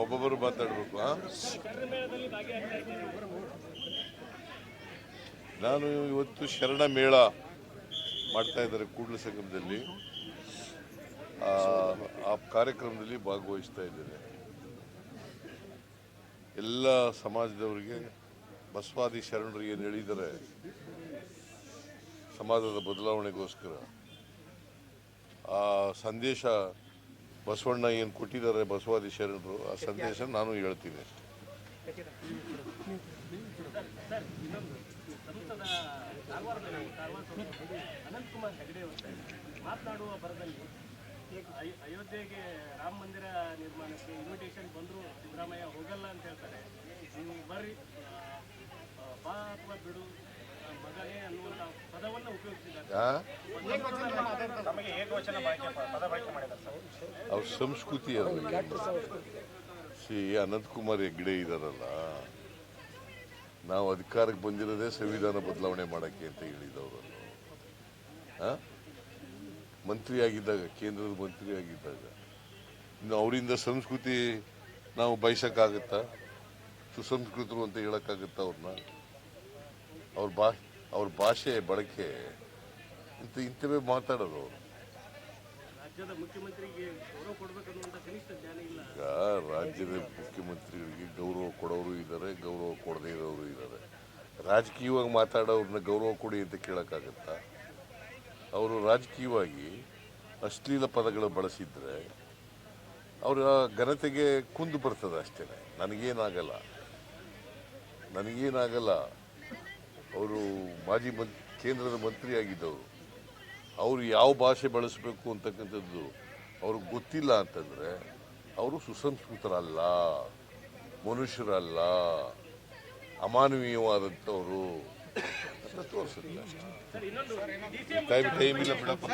ಒಬ್ಬೊಬ್ಬರು ಮಾತಾಡಬೇಕು? ನಾನು ಇವತ್ತು ಶರಣ ಮೇಳ ಮಾಡ್ತಾ ಇದ್ದಾರೆ ಕೂಡಲ ಸಂಗಮದಲ್ಲಿ ಆ ಕಾರ್ಯಕ್ರಮದಲ್ಲಿ ಭಾಗವಹಿಸ್ತಾ ಇದ್ದೇನೆ ಎಲ್ಲ ಸಮಾಜದವರಿಗೆ, ಬಸವಾದಿ ಶರಣರು ಏನು ಹೇಳಿದರೆ ಸಮಾಜದ ಬದಲಾವಣೆಗೋಸ್ಕರ ಆ ಸಂದೇಶ ಬಸವಣ್ಣ ಏನು ಕೊಟ್ಟಿದ್ದಾರೆ ಬಸವಾದಿ ಶರಣರು ಆ ಸಂದೇಶ ನಾನು ಹೇಳ್ತೀನಿ ಅಷ್ಟೇ. ಅನಂತಕುಮಾರ್ ಹೆಗಡೆ ಅವರು ಮಾತನಾಡುವ ಬರದಲ್ಲಿ ಅಯೋಧ್ಯೆಗೆ ರಾಮ ಮಂದಿರ ನಿರ್ಮಾಣಕ್ಕೆ ಇನ್ವಿಟೇಷನ್ ಬಂದರೂ ಸಿದ್ದರಾಮಯ್ಯ ಹೋಗಲ್ಲ ಅಂತ ಹೇಳ್ತಾರೆ ನೀವು ಬರ್ರಿ ಬಾ ಅಥವಾ ಬಿಡು ಮಗನೇ ಅನ್ನುವಂಥ ಪದವನ್ನು ಉಪಯೋಗಿಸಿದ್ದಾರೆ? ತಮಗೆ ಏಕವಚನ ಬಳಕೆ ಪದ ಬಳಕೆ ಮಾಡಿದ್ದಾರೆ ಸರ್. ಅವ್ರ ಸಂಸ್ಕೃತಿ ಅದು. ಸಿ ಅನಂತಕುಮಾರ್ ಹೆಗ್ಡೆ ಇದಾರಲ್ಲ, ನಾವು ಅಧಿಕಾರಕ್ಕೆ ಬಂದಿರೋದೇ ಸಂವಿಧಾನ ಬದಲಾವಣೆ ಮಾಡಕ್ಕೆ ಅಂತ ಹೇಳಿದವರು ಮಂತ್ರಿ ಆಗಿದ್ದಾಗ ಕೇಂದ್ರದ ಮಂತ್ರಿ ಆಗಿದ್ದಾಗ ಇನ್ನು ಅವರಿಂದ ಸಂಸ್ಕೃತಿ ನಾವು ಬಯಸಕ್ಕಾಗತ್ತಾ? ಸುಸಂಸ್ಕೃತರು ಅಂತ ಹೇಳಕ್ಕಾಗತ್ತಾ ಅವ್ರನ್ನ ಅವ್ರ ಬಾ, ಅವ್ರ ಭಾಷೆ, ಬಳಕೆ ಇಂಥ ಇಂಥವೇ ಮಾತಾಡೋದು ಅವರು. ರಾಜ್ಯದ ಮುಖ್ಯಮಂತ್ರಿಗೆ ಗೌರವ ಕನಿಷ್ಠ ಜ್ಞಾನ ಇಲ್ಲ. ಈಗ ರಾಜ್ಯದ ಮುಖ್ಯಮಂತ್ರಿಗಳಿಗೆ ಗೌರವ ಕೊಡೋರು ಇದ್ದಾರೆ, ಗೌರವ ಕೊಡದೇ ಇರೋರು ಇದ್ದಾರೆ. ರಾಜಕೀಯವಾಗಿ ಮಾತಾಡೋರನ್ನ ಗೌರವ ಕೊಡಿ ಅಂತ ಕೇಳೋಕ್ಕಾಗತ್ತಾ? ಅವರು ರಾಜಕೀಯವಾಗಿ ಅಶ್ಲೀಲ ಪದಗಳು ಬಳಸಿದ್ರೆ ಅವರ ಘನತೆಗೆ ಕುಂದು ಬರ್ತದೆ ಅಷ್ಟೇ. ನನಗೇನಾಗಲ್ಲ. ನನಗೇನಾಗಲ್ಲ. ಅವರು ಮಾಜಿ ಮಂತ್, ಕೇಂದ್ರದ ಮಂತ್ರಿ ಆಗಿದ್ದವರು ಅವರು ಯಾವ ಭಾಷೆ ಬಳಸಬೇಕು ಅಂತಕ್ಕಂಥದ್ದು ಅವ್ರಿಗೆ ಗೊತ್ತಿಲ್ಲ ಅಂತಂದರೆ ಅವರು ಸುಸಂಸ್ಕೃತರಲ್ಲ ಮನುಷ್ಯರಲ್ಲ ಅಮಾನವೀಯವಾದಂಥವರು. ತೋರಿಸುತ್ತೆ. ಟೈಮ್ ಟೈಮ್ ಇಲ್ಲ ಬಿಡಪ್ಪ.